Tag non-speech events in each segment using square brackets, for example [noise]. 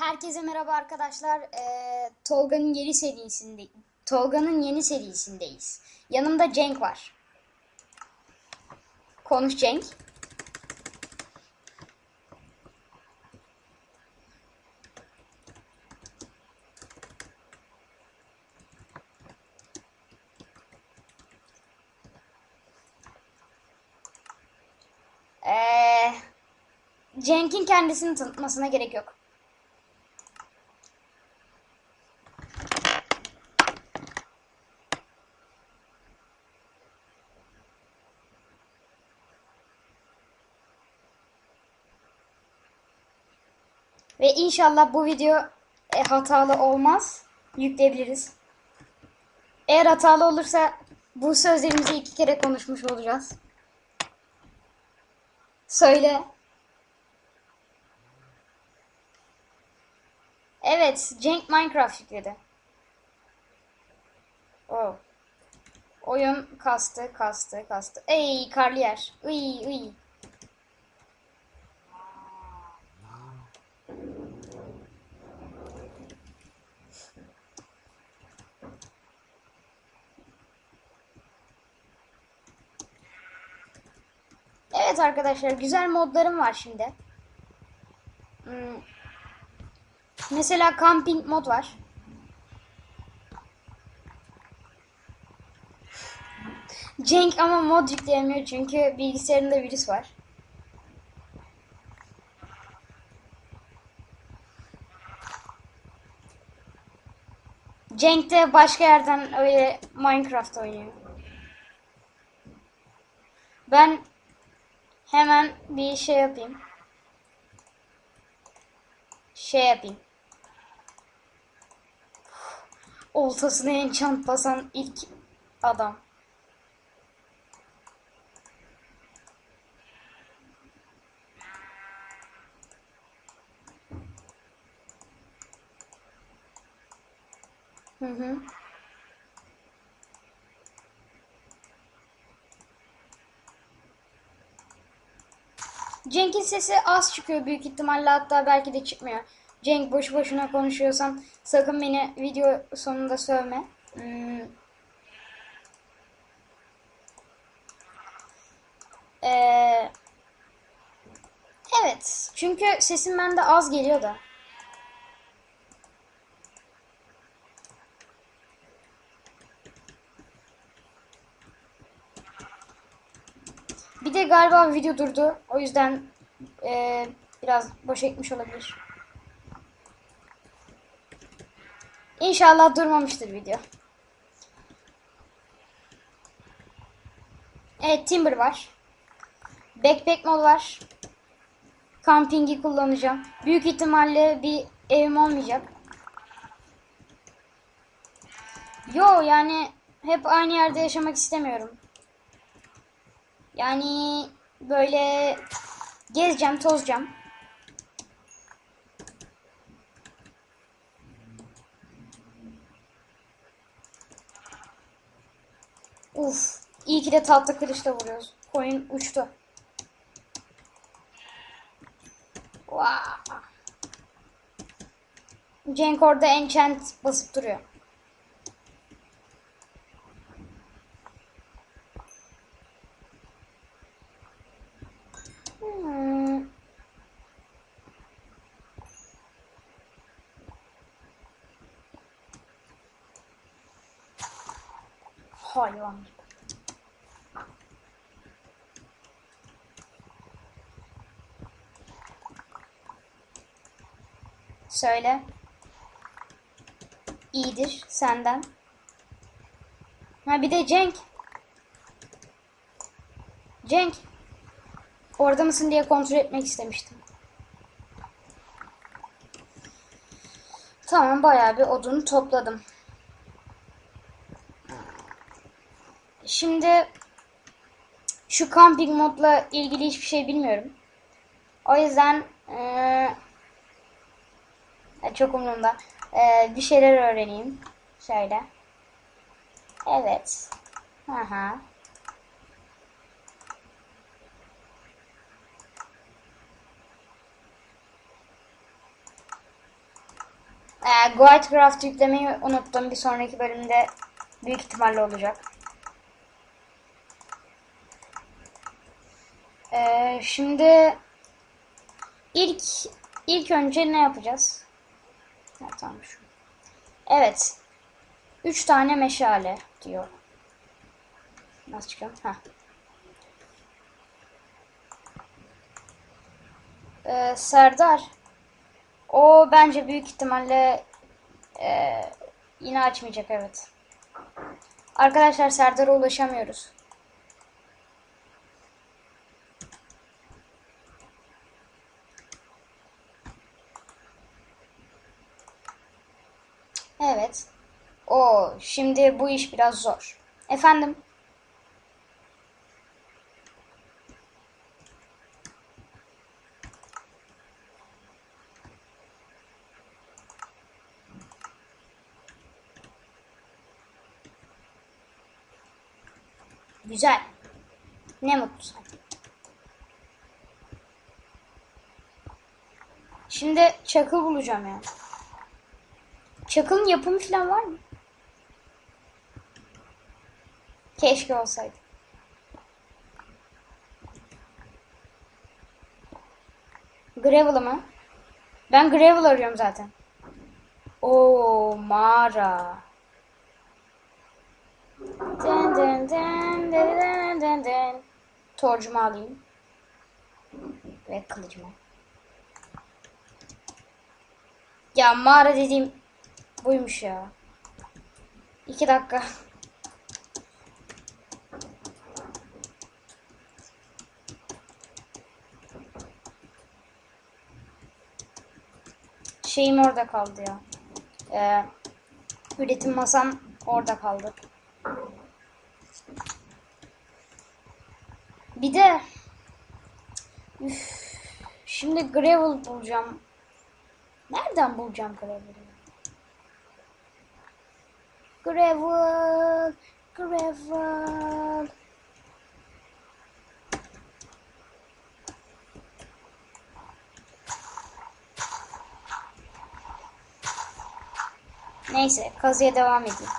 Herkese merhaba arkadaşlar. Ee, Tolga'nın yeni serisinde Tolga'nın yeni serisindeyiz. Yanımda Cenk var. Konuş Cenk. Ee, Cenk'in kendisini tanıtmasına gerek yok. Ve inşallah bu video e, hatalı olmaz. Yükleyebiliriz. Eğer hatalı olursa bu sözlerimizi iki kere konuşmuş olacağız. Söyle. Evet, Cenk Minecraft yükledi. Oh. Oyun kastı, kastı, kastı. Ey karlı yer. Iy, iy. Evet arkadaşlar güzel modlarım var şimdi. Hmm. Mesela camping mod var. Cenk ama mod yükleyemiyor çünkü bilgisayarında virüs var. Cenk de başka yerden öyle Minecraft oynuyor. Ben Hemen bir şey yapayım. Şey yapayım. Oltasına enchant basan ilk adam. Hı hı. Cenk'in sesi az çıkıyor büyük ihtimalle hatta belki de çıkmıyor. Cenk boş boşuna konuşuyorsan sakın beni video sonunda sövme. Hmm. Ee, evet çünkü sesim bende az geliyor da. Bir de galiba video durdu. O yüzden e, biraz boş etmiş olabilir. İnşallah durmamıştır video. Evet Timber var. Backpack mod var. Camping'i kullanacağım. Büyük ihtimalle bir evim olmayacak. Yo yani hep aynı yerde yaşamak istemiyorum. Yani böyle gezeceğim, tozacağım. Uf, iyi ki de tatlı kılıçla vuruyoruz. Koyun uçtu. Wow. Cenk orada enchant basıp duruyor. Hmm. Hayvan. Söyle. İyidir senden. Ha bir de Cenk. Cenk. Orada mısın diye kontrol etmek istemiştim. Tamam bayağı bir odun topladım. Şimdi şu camping modla ilgili hiçbir şey bilmiyorum. O yüzden ee, çok umurumda. Ee, bir şeyler öğreneyim. Şöyle. Evet. Aha. Ee, Guidecraft yüklemeyi unuttum. Bir sonraki bölümde büyük ihtimalle olacak. Ee, şimdi ilk ilk önce ne yapacağız? Şu. Evet. Üç tane meşale diyor. Nasıl çıkıyor? Ha. Ee, Serdar. O bence büyük ihtimalle e, yine açmayacak evet. Arkadaşlar Serdar'a ulaşamıyoruz. Evet. O şimdi bu iş biraz zor. Efendim? Güzel. Ne mutlu sana. Şimdi çakıl bulacağım yani. Çakılın yapımı falan var mı? Keşke olsaydı. Gravel'ı mı? Ben gravel arıyorum zaten. Oo mağara. Dın dın dın dın dın dın. Torcumu alayım. Ve kılıcımı. Ya mağara dediğim buymuş ya. İki dakika. Şeyim orada kaldı ya. Ee, üretim masam orada kaldı. Bir de üf, şimdi gravel bulacağım. Nereden bulacağım gravel'ı? Gravel, gravel. Neyse kazıya devam edeyim.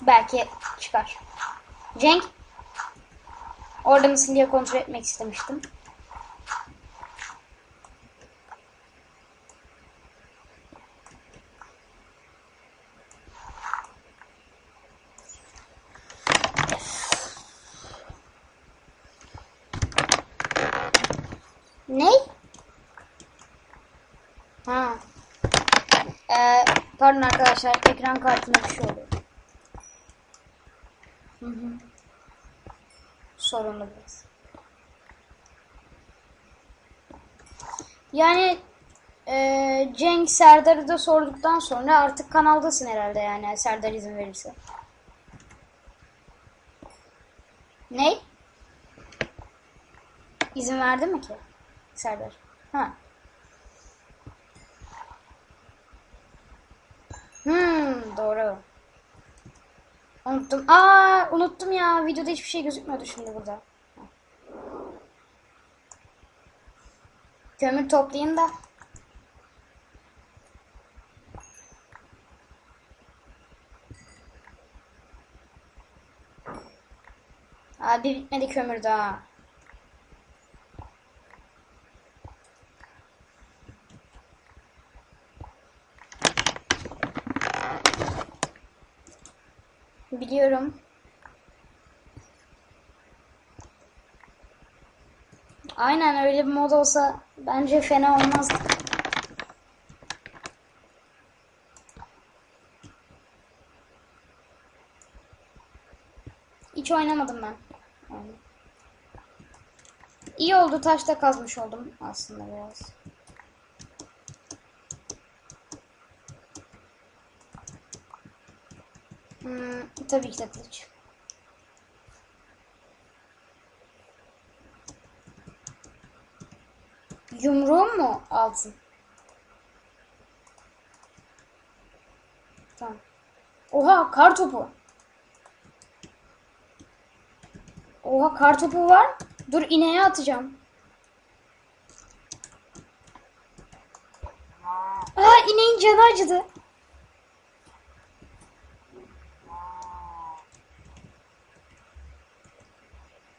Belki çıkar. Cenk. Orada mısın diye kontrol etmek istemiştim. Ne? Ha. Ee, pardon arkadaşlar ekran kartında bir şey oluyor. Hı hı. Sorunlu biraz. Yani e, Cenk Serdar'ı da sorduktan sonra artık kanaldasın herhalde yani Serdar izin verirse. Ne? İzin verdi mi ki Serdar? Ha. Hmm, doğru. Unuttum. Aa, unuttum ya. Videoda hiçbir şey gözükmüyordu şimdi burada. Kömür toplayın da. Abi bitmedi kömür daha. Biliyorum. Aynen öyle bir mod olsa bence fena olmazdı. Hiç oynamadım ben. İyi oldu taşta kazmış oldum aslında biraz. Hmm, tabii ki de kılıç. Yumruğum mu altın? Tamam. Oha kar topu. Oha kar topu var. Dur ineğe atacağım. Aa ineğin canı acıdı.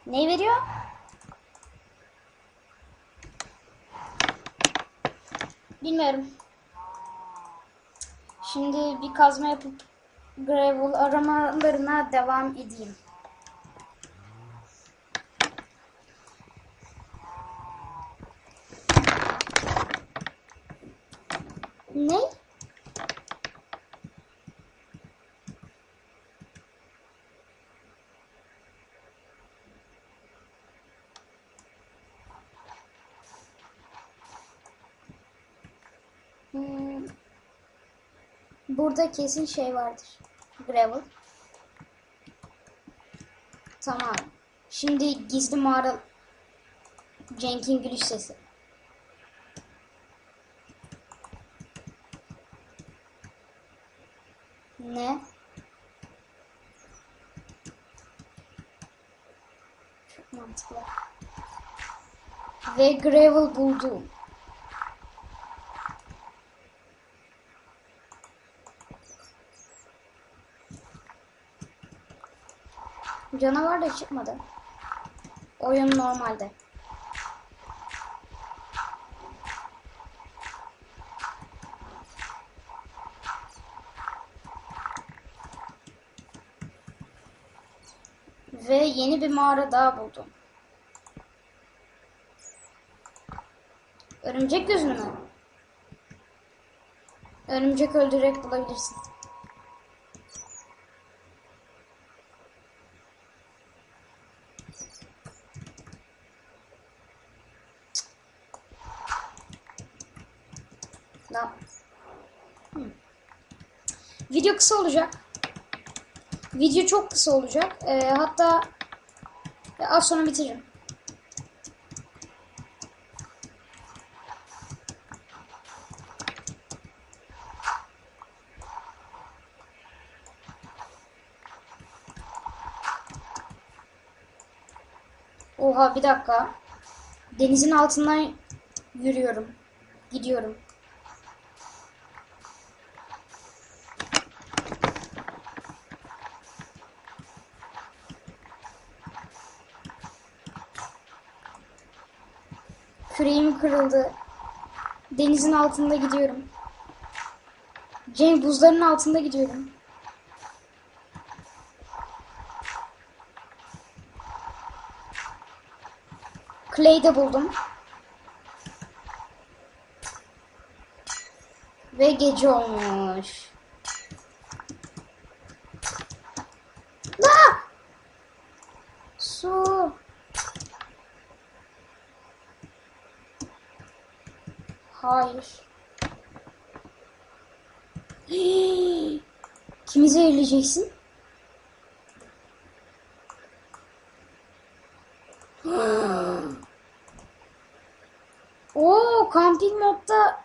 Ne veriyor? Bilmiyorum. Şimdi bir kazma yapıp gravel aramalarına devam edeyim. Ne? Hmm. Burada kesin şey vardır. Gravel. Tamam. Şimdi gizli mağara Cenk'in gülüş sesi. Ne? Çok mantıklı. Ve gravel buldum. Canavar da çıkmadı. Oyun normalde. Ve yeni bir mağara daha buldum. Örümcek gözünü mü? Örümcek öldürerek bulabilirsin. Tamam. Hmm. Video kısa olacak. Video çok kısa olacak. Ee, hatta az sonra bitiririm. Oha bir dakika. Denizin altından yürüyorum. Gidiyorum. Kırıldı. Denizin altında gidiyorum. Cenk buzların altında gidiyorum. Clay'i de buldum. Ve gece olmuş. Aa! Su. Hayır. Hii. [gasps] Kimi zehirleyeceksin? [gasps] Oo, camping modda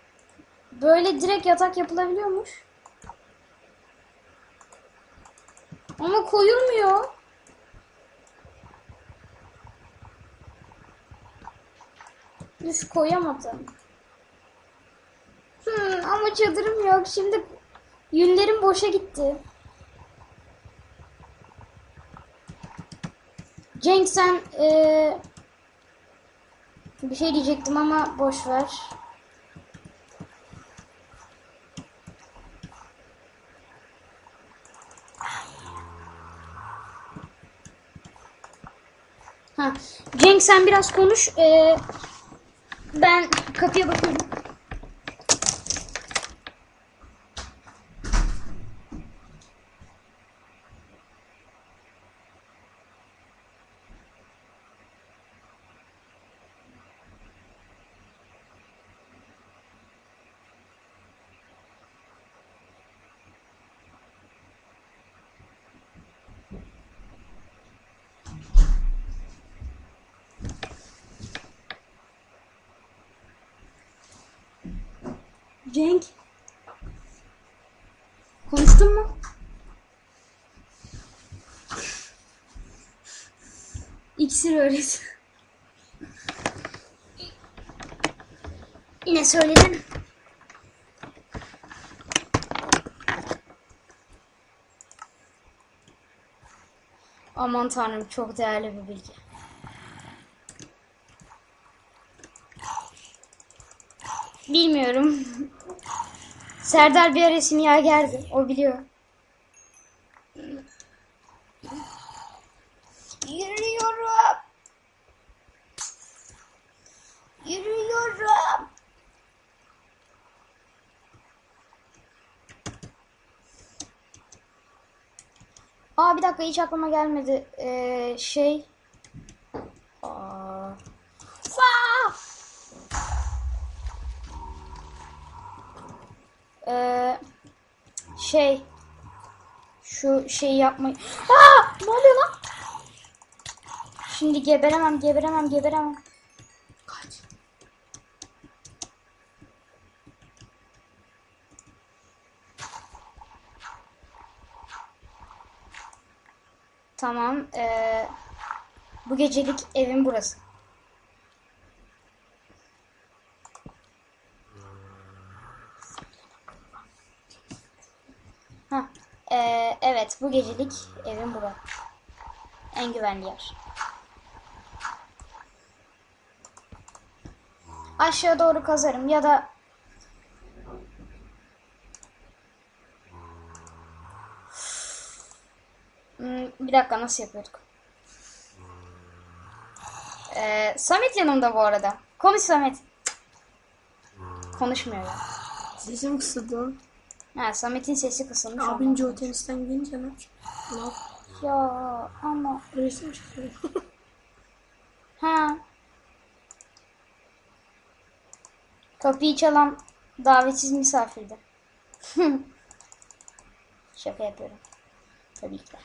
böyle direkt yatak yapılabiliyormuş. Ama koyulmuyor. Üf koyamadım. Ama çadırım yok. Şimdi yünlerim boşa gitti. Cenk sen eee, bir şey diyecektim ama boş ver. Ha, Cenk sen biraz konuş. Eee, ben kapıya bakıyorum. Cenk. Konuştun mu? İksir öğret. Yine söyledim. Aman tanrım çok değerli bir bilgi. Bilmiyorum. Serdar bir ara simya geldi. O biliyor. Yürüyorum. Yürüyorum. Aa bir dakika hiç aklıma gelmedi. Ee, şey. Aa. Aa! Ee, şey. Şu şeyi yapmayı. Aa! Ne oluyor lan? Şimdi geberemem, geberemem, geberemem. Kaç. Tamam. Ee, bu gecelik evim burası. Ha, ee, evet bu gecelik evim burası. En güvenli yer. Aşağı doğru kazarım ya da Hmm, bir dakika nasıl yapıyorduk? Ee, Samet yanımda bu arada. Konuş Samet. Cık. Konuşmuyor. Sesim kısıldı. Ha, Samet'in sesi kısılmış. Abin ondan. Joe tenisten gelince yap? Ya ama. Resim çekiyor. [laughs] Ha. Kapıyı çalan davetsiz misafirdi. [laughs] Şaka yapıyorum. Tabii ki.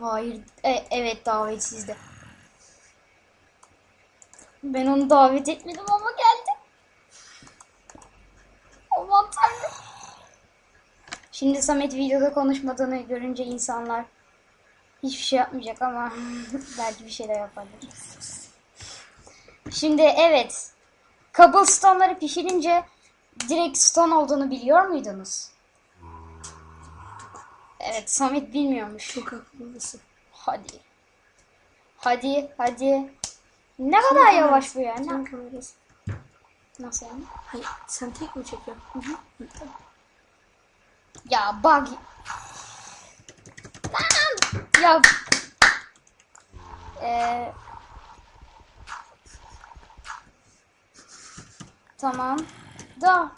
Hayır. e- evet davetsizdi. Ben onu davet etmedim ama geldi. Aman tanrım. Şimdi Samet videoda konuşmadığını görünce insanlar hiçbir şey yapmayacak ama [laughs] belki bir şeyler yaparlar. Şimdi evet. Cobblestone'ları pişirince direkt stone olduğunu biliyor muydunuz? Evet Samet bilmiyormuş. Çok haklısın. Hadi. Hadi hadi. Ne kadar yavaş bu ya. Ne? Nasıl yani? Hayır sen tek mi çekiyorsun? Ya bug. Lan! Ya. Ee, tamam. Da.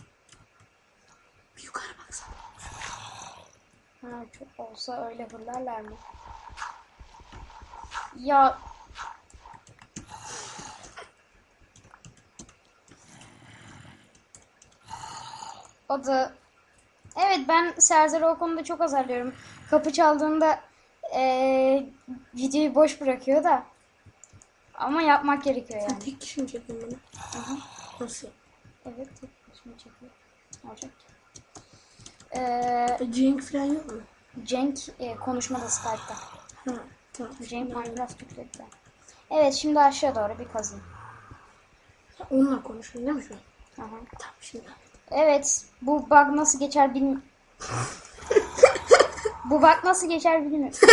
Bir yukarı baksana. Ha, çok olsa öyle hırlarlar mı? Ya. O da Evet ben Serdar'ı o konuda çok azarlıyorum. Kapı çaldığında eee, videoyu boş bırakıyor da. Ama yapmak gerekiyor Sen yani. tek kişi mi çekiyorsun bunu? Aha. Nasıl? Evet tek başıma çekiyor. Ne olacak ki? Eee, E, Cenk falan yok mu? Cenk e, konuşmada Skype'ta. Ha tamam. Cenk Minecraft yükledi de. Evet şimdi aşağı doğru bir kazayım. Sen onunla konuşuyorsun değil mi şu an? Aha. Tamam şimdi. Evet bu bug nasıl geçer bilmiyorum. [laughs] bu bug nasıl geçer bilmiyorum. [laughs]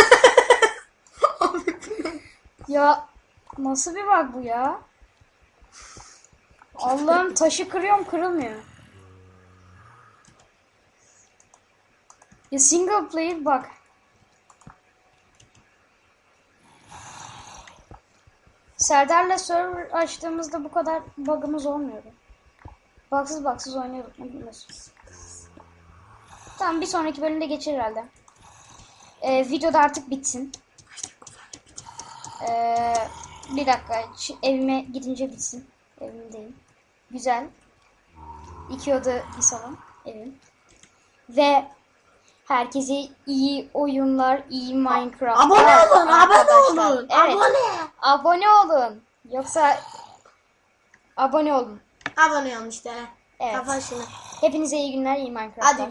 ya nasıl bir bug bu ya? Allah'ım taşı kırıyorum kırılmıyor. Ya single player bug. Serdar'la server açtığımızda bu kadar bug'ımız olmuyordu. Baksız baksız oynuyorduk. ne biliyorsun. Tamam bir sonraki bölümde geçer herhalde. Ee, videoda artık bitsin. Ee, bir dakika evime gidince bitsin. Evimdeyim. Güzel. İki oda bir salon evim. Ve herkese iyi oyunlar, iyi Minecraft. Abone olun, abone olun. Evet. Abone. Abone olun. Yoksa abone olun. Abone olun işte. Evet. Kafa şunu. Hepinize iyi günler, iyi Minecraft'lar. Hadi